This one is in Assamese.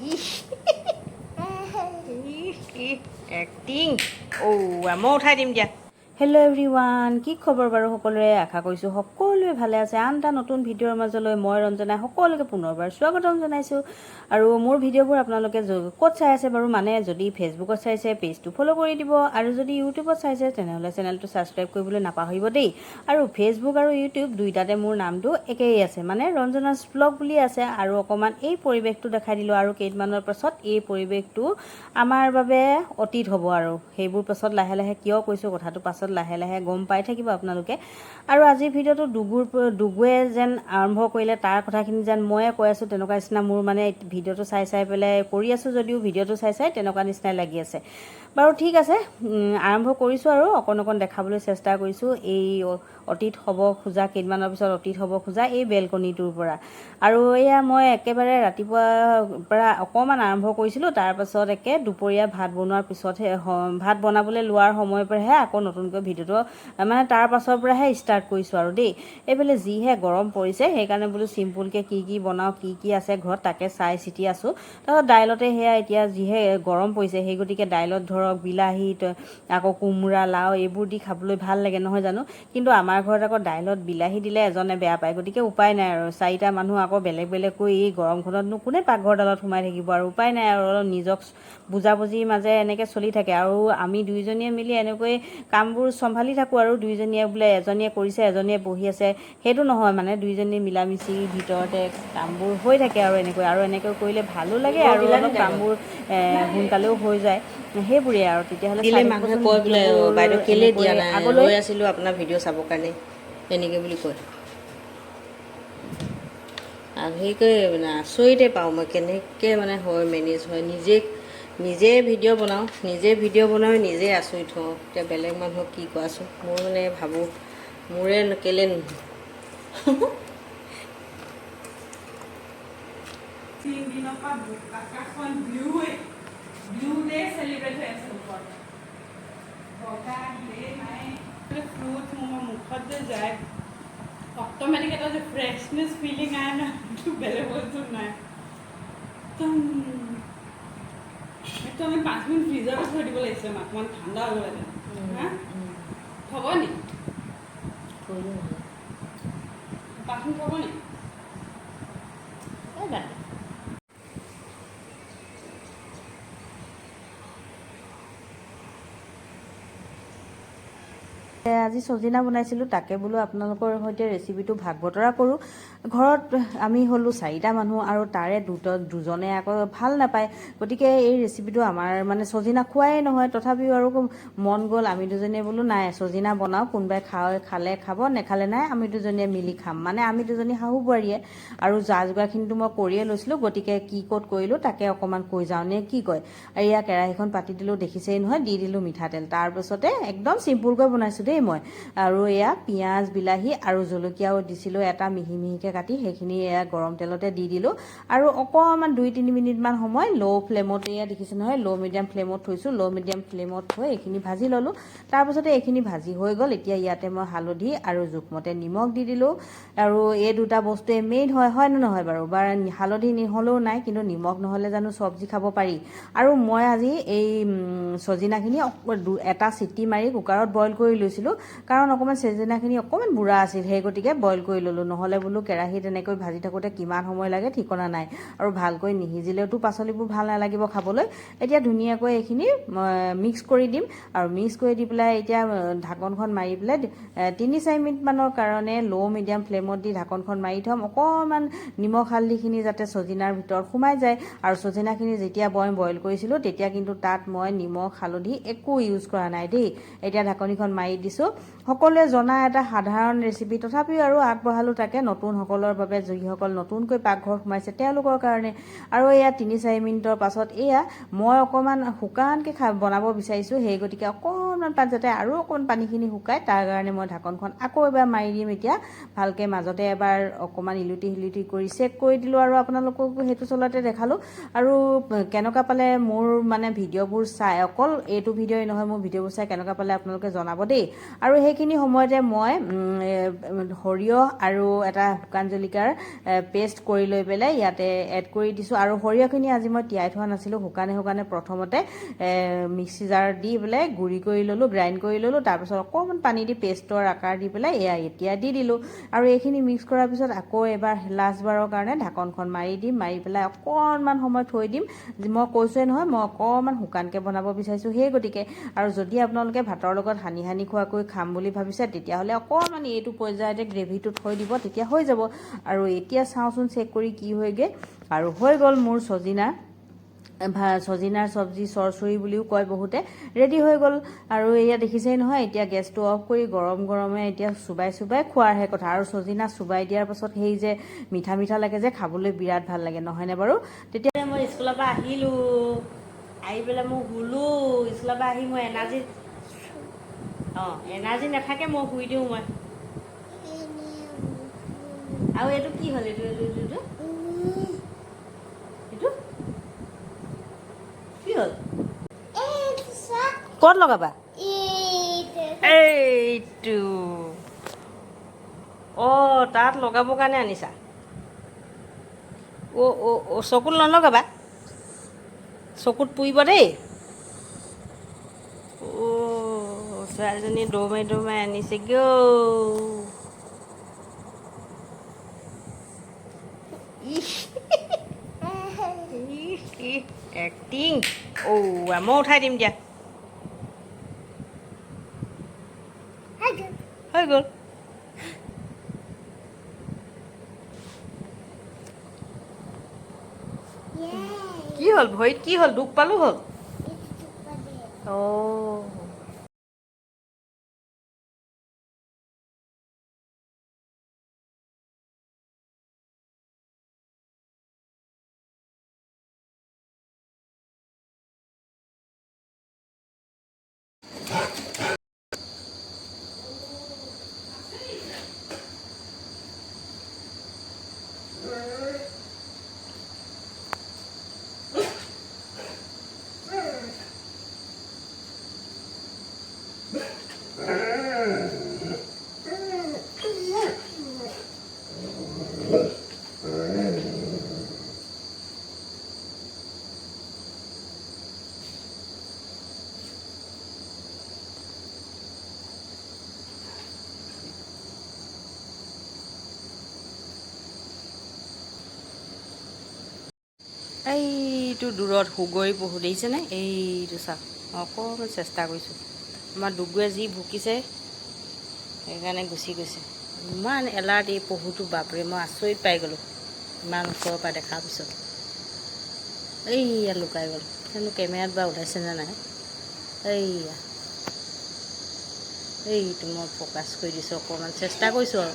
咦嘿嘿嘿，咦嘿嘿嘿哦，啊，猫太 dim。হেল্ল' এভৰি ওৱান কি খবৰ বাৰু সকলোৰে? আশা কৰিছোঁ সকলোৱে ভালে আছে। আন এটা নতুন ভিডিঅ'ৰ মাজলৈ মই ৰঞ্জনাই সকলোকে পুনৰবাৰ স্বাগতম জনাইছোঁ। আৰু মোৰ ভিডিঅ'বোৰ আপোনালোকে ক'ত চাই আছে বাৰু মানে যদি ফেচবুকত চাইছে পেজটো ফ'ল' কৰি দিব। আৰু যদি ইউটিউবত চাইছে তেনেহ'লে চেনেলটো ছাবস্ক্ৰাইব কৰিবলৈ নাপাহৰিব দেই। আৰু ফেচবুক আৰু ইউটিউব দুইটাতে মোৰ নামটো একেই আছে। মানে ৰঞ্জনাছ ব্লগ বুলি আছে আৰু অকণমান এই পৰিৱেশটো দেখাই দিলোঁ আৰু কেইদিনমানৰ পাছত এই পৰিৱেশটো আমাৰ বাবে অতীত হ'ব আৰু। সেইবোৰ পাছত লাহে লাহে কিয় কৈছোঁ কথাটো পাছত লাহে লাহে গম পাই থাকিব আপোনালোকে। আৰু আজিৰ ভিডিঅ'টো ডুগুৰ ডুগুৱে যেন আৰম্ভ কৰিলে তাৰ কথাখিনি যেন ময়ে কৈ আছোঁ তেনেকুৱা নিচিনা মোৰ মানে ভিডিঅ'টো চাই চাই পেলাই কৰি আছোঁ যদিও ভিডিঅ'টো চাই চাই তেনেকুৱা নিচিনাই লাগি আছে। বাৰু ঠিক আছে আৰম্ভ কৰিছোঁ আৰু অকণ অকণ দেখাবলৈ চেষ্টা কৰিছোঁ। এই অতীত হ'ব খোজা কেইদিনমানৰ পিছত অতীত হ'ব খোজা এই বেলকনিটোৰ পৰা। আৰু এয়া মই একেবাৰে ৰাতিপুৱাৰ পৰা অকণমান আৰম্ভ কৰিছিলোঁ তাৰপাছত একে দুপৰীয়া ভাত বনোৱাৰ পিছতহে ভাত বনাবলৈ লোৱাৰ সময়ৰ পৰাহে আকৌ নতুনকৈ ভিডিঅ'টো মানে তাৰ পাছৰ পৰাহে ষ্টাৰ্ট কৰিছোঁ আৰু দেই। এইফালে যিহে গৰম পৰিছে সেইকাৰণে বোলো চিম্পুলকৈ কি কি বনাওঁ কি কি আছে ঘৰত তাকে চাই চিতি আছোঁ। তাৰপিছত দাইলতে সেয়া এতিয়া যিহে গৰম পৰিছে সেই গতিকে দাইলত ধৰক বিলাহী আকৌ কোমোৰা লাও এইবোৰ দি খাবলৈ ভাল লাগে নহয় জানো? কিন্তু আমাৰ ঘৰত আকৌ দাইলত বিলাহী দিলে এজনে বেয়া পায়। গতিকে উপায় নাই আৰু। চাৰিটা মানুহ আকৌ বেলেগ বেলেগকৈ এই গৰমখনতনো কোনে পাকঘৰডালত সোমাই থাকিব আৰু উপায় নাই আৰু অলপ নিজক বুজাবুজিৰ মাজে এনেকৈ চলি থাকে। আৰু আমি দুইজনীয়ে মিলি এনেকৈ কামবোৰ চম্ভালি থাকোঁ আৰু দুইজনীয়ে বোলে এজনীয়ে কৰিছে এজনীয়ে বহি আছে। সেইটো নহয় মানে দুইজনী মিলামিচি ভিতৰতে কামবোৰ হৈ থাকে আৰু এনেকৈ। আৰু এনেকৈ কৰিলে ভালো লাগে আৰু অলপ কামবোৰ সোনকালেও হৈ যায়। সেইবোৰেই আৰু তেতিয়াহ'লে দিলে চাই মানুহে কয় বোলে বাইদেউ কেলে দিয়া নাই? আগলৈ আছিলোঁ আপোনাৰ ভিডিঅ' চাবৰ কাৰণে এনেকৈ বুলি কয়। আৰু সেইটোৱে মানে আচৰিতে পাওঁ মই কেনেকৈ মানে হয় মেনেজ হয়। নিজে নিজে ভিডিঅ' বনাওঁ নিজে ভিডিঅ' বনাই নিজে আচৰিত হওঁ। এতিয়া বেলেগ মানুহক কি কোৱাচোন? মই মানে ভাবোঁ মোৰে কেলে hindi nakabuka kakon blue eh. Blue day celebrate sa support. Boka hindi may fruit mo mukhad যায় অটোমেটিক এটা যে ফ্ৰেছনেছ ফিলিং আয় ন একটু বেলে বলছো না একদম একটু আমি পাঁচ মিনিট ফ্রিজাৰত থৈ দিব লাগিছিলে মাক অকণমান ঠাণ্ডা হ'ব লাগে হা থব নেকি পাঁচ মিনিট হ'ব নি আজি চজিনা বনাইছিলোঁ, তাকে বোলো আপোনালোকৰ সৈতে ৰেচিপিটো ভাগ বতৰা কৰোঁ। ঘৰত আমি হ'লোঁ চাৰিটা মানুহ আৰু তাৰে দুট, দুজনে আকৌ ভালো নাপায়। গতিকে এই ৰেচিপিটো আমাৰ মানে চজিনা খোৱাই নহয়, তথাপিও আৰু মন গ'ল আমি দুজনীয়ে বোলো, নাই চজিনা বনাওঁ, কোনোবাই খাই খালে খাব, নেখালে নাই, আমি দুজনীয়ে মিলি খাম। মানে আমি দুজনী শাহু বোৱাৰীয়ে আৰু যা যোগাৰখিনিতো মই কৰিয়ে লৈছিলোঁ, গতিকে কি ক'ত কৰিলোঁ, তাকে অকণমান কৈ যাওঁ নে কি কয়। এয়া কেৰাহীখন পাতি দিলোঁ, দেখিছেই নহয়, দি দিলোঁ মিঠাতেল। তাৰপিছতে একদম চিম্পুলকৈ বনাইছোঁ দেই। মই। আৰু এয়া পিঁয়াজ, বিলাহী আৰু জলকীয়াও দিছিলোঁ, এটা মিহি মিহিকৈ কাটি সেইখিনি এয়া গৰম তেলতে দি দিলোঁ। আৰু অকণমান দুই, তিনি মিনিটমান সময় ল' ফ্লেমত, এয়া দেখিছে নহয়, ল' মিডিয়াম ফ্লেমত থৈছোঁ, ল' মিডিয়াম ফ্লেমত থৈ এইখিনি ভাজি ল'লোঁ। তাৰপিছতে এইখিনি ভাজি হৈ গ'ল, এতিয়া ইয়াতে মই হালধি আৰু জোখমতে নিমখ দি দিলোঁ। আৰু এই দুটা বস্তুৱে মেইন হয় হয় নে নহয় বাৰু? বা হালধি নহ'লেও নাই, কিন্তু নিমখ নহ'লে জানো চব্জি খাব পাৰি। আৰু মই আজি এই চজিনাখিনি এটা চিটি মাৰি কুকাৰত বইল কৰি লৈছিলোঁ। কাৰণ অকণমান চজিনাখিনি অকণমান বুঢ়া আছিল সেই গতিকে বইল কৰি ল'লোঁ। নহ'লে বোলো কেৰাহীত এনেকৈ ভাজি থাকোঁতে কিমান সময় লাগে ঠিকনা নাই। আৰু ভালকৈ নিসিজিলেওতো পাচলিবোৰ ভাল নালাগিব খাবলৈ। এতিয়া ধুনীয়াকৈ এইখিনি মিক্স কৰি দিম। আৰু মিক্স কৰি দি পেলাই এতিয়া ঢাকনখন মাৰি পেলাই তিনি চাৰি মিনিটমানৰ কাৰণে ল' মিডিয়াম ফ্লেমত দি ঢাকনখন মাৰি থ'ম। অকণমান নিমখ হালধিখিনি যাতে চজিনাৰ ভিতৰত সোমাই যায়। আৰু চজিনাখিনি যেতিয়া মই বইল কৰিছিলোঁ তেতিয়া কিন্তু তাত মই নিমখ হালধি একো ইউজ কৰা নাই দেই। এতিয়া ঢাকনিখন মাৰি দিছোঁ সকলোৱে জনা এটা সাধাৰণ ৰেচিপি তথাপিও আৰু আগবঢ়ালোঁ তাকে নতুনসকলৰ বাবে যিসকল নতুনকৈ পাকঘৰ সোমাইছে তেওঁলোকৰ কাৰণে। আৰু এয়া তিনি চাৰি মিনিটৰ পাছত এয়া মই অকণমান শুকানকৈ খা বনাব বিচাৰিছোঁ সেই গতিকে অকণমান অকণমান পাত যাতে আৰু অকণমান পানীখিনি শুকায় তাৰ কাৰণে মই ঢাকনখন আকৌ এবাৰ মাৰি দিম এতিয়া। ভালকৈ মাজতে এবাৰ অকণমান ইলুটি সিলুটি কৰি চেক কৰি দিলোঁ আৰু আপোনালোককো সেইটো চলাতে দেখালোঁ। আৰু কেনেকুৱা পালে মোৰ মানে ভিডিঅ'বোৰ চাই অকল এইটো ভিডিঅ'ই নহয় মোৰ ভিডিঅ'বোৰ চাই কেনেকুৱা পালে আপোনালোকে জনাব দেই। আৰু সেইখিনি সময়তে মই সৰিয়হ আৰু এটা শুকান জলকীয়াৰ পেষ্ট কৰি লৈ পেলাই ইয়াতে এড কৰি দিছোঁ। আৰু সৰিয়হখিনি আজি মই তিয়াই থোৱা নাছিলোঁ শুকানে শুকানে প্ৰথমতে মিক্সি জাৰত দি পেলাই গুড়ি কৰি ল'লোঁ গ্ৰাইণ্ড কৰি ল'লোঁ তাৰপিছত অকণমান পানী দি পেষ্টৰ আকাৰ দি পেলাই এয়া এতিয়া দি দিলোঁ। আৰু এইখিনি মিক্স কৰাৰ পিছত আকৌ এবাৰ লাষ্টবাৰৰ কাৰণে ঢাকনখন মাৰি দিম মাৰি পেলাই অকণমান সময় থৈ দিম। মই কৈছোৱে নহয় মই অকণমান শুকানকৈ বনাব বিচাৰিছোঁ সেই গতিকে। আৰু যদি আপোনালোকে ভাতৰ লগত সানি সানি খোৱাকৈ খাম বুলি ভাবিছে তেতিয়াহ'লে অকণমান এইটো পৰ্যায়তে গ্ৰেভিটো থৈ দিব তেতিয়া হৈ যাব। আৰু এতিয়া চাওঁচোন চেক কৰি কি হয়গৈ। আৰু হৈ গ'ল মোৰ ছজিনা ভা- ছজিনাৰ চব্জি চৰচৰি বুলিও কয় বহুতে। ৰেডি হৈ গ'ল। আৰু এয়া দেখিছেই নহয় এতিয়া গেছটো অফ কৰি গৰম গৰমে এতিয়া চুবাই চুবাই খোৱাৰহে কথা। আৰু ছজিনা চুবাই দিয়াৰ পাছত সেই যে মিঠা মিঠা লাগে যে খাবলৈ বিৰাট ভাল লাগে নহয়নে বাৰু? তেতিয়া মই স্কুলৰ পৰা আহিলোঁ। আহি পেলাই মই শুলোঁ। স্কুলৰ পৰা আহি মই এনাৰ্জি অঁ এনাৰ্জি নাথাকে মই শুই দিওঁ মই। আৰু এইটো কি হ'ল? এইটো এইটো এইটো এইটো এইটো? ক'ত লগাবা? এইটো। অঁ তাত লগাবৰ কাৰণে আনিছা। অ' অ' অ' চকুত নলগাবা। চকুত পুৰিব দেই। অ' ছোৱালীজনী দৌৰ মাৰি দৌৰ মাৰি আনিছে এক্টিং অ' মই উঠাই দিম দিয়া। হৈ গ'ল কি হ'ল ভৰিত কি হ'ল দুখ পালো হ'ল অ' এইটো দূৰত সুগৰি পহু দেখিছেনে এইটো চাওক অকণমান চেষ্টা কৰিছোঁ। আমাৰ ডুগুৱে যি ভুকিছে সেইকাৰণে গুচি গৈছে। ইমান এলাৰ্ট এই পহুটো বাপৰে মই আচৰিত পাই গ'লোঁ। ইমান ওচৰৰ পৰা দেখাৰ পিছত। এইয়া লুকাই গ'ল। জানো কেমেৰাত বা ওলাইছেনে নাই? এইয়া। এইটো মই ফ'কাছ কৰি দিছোঁ অকণমান চেষ্টা কৰিছোঁ আৰু।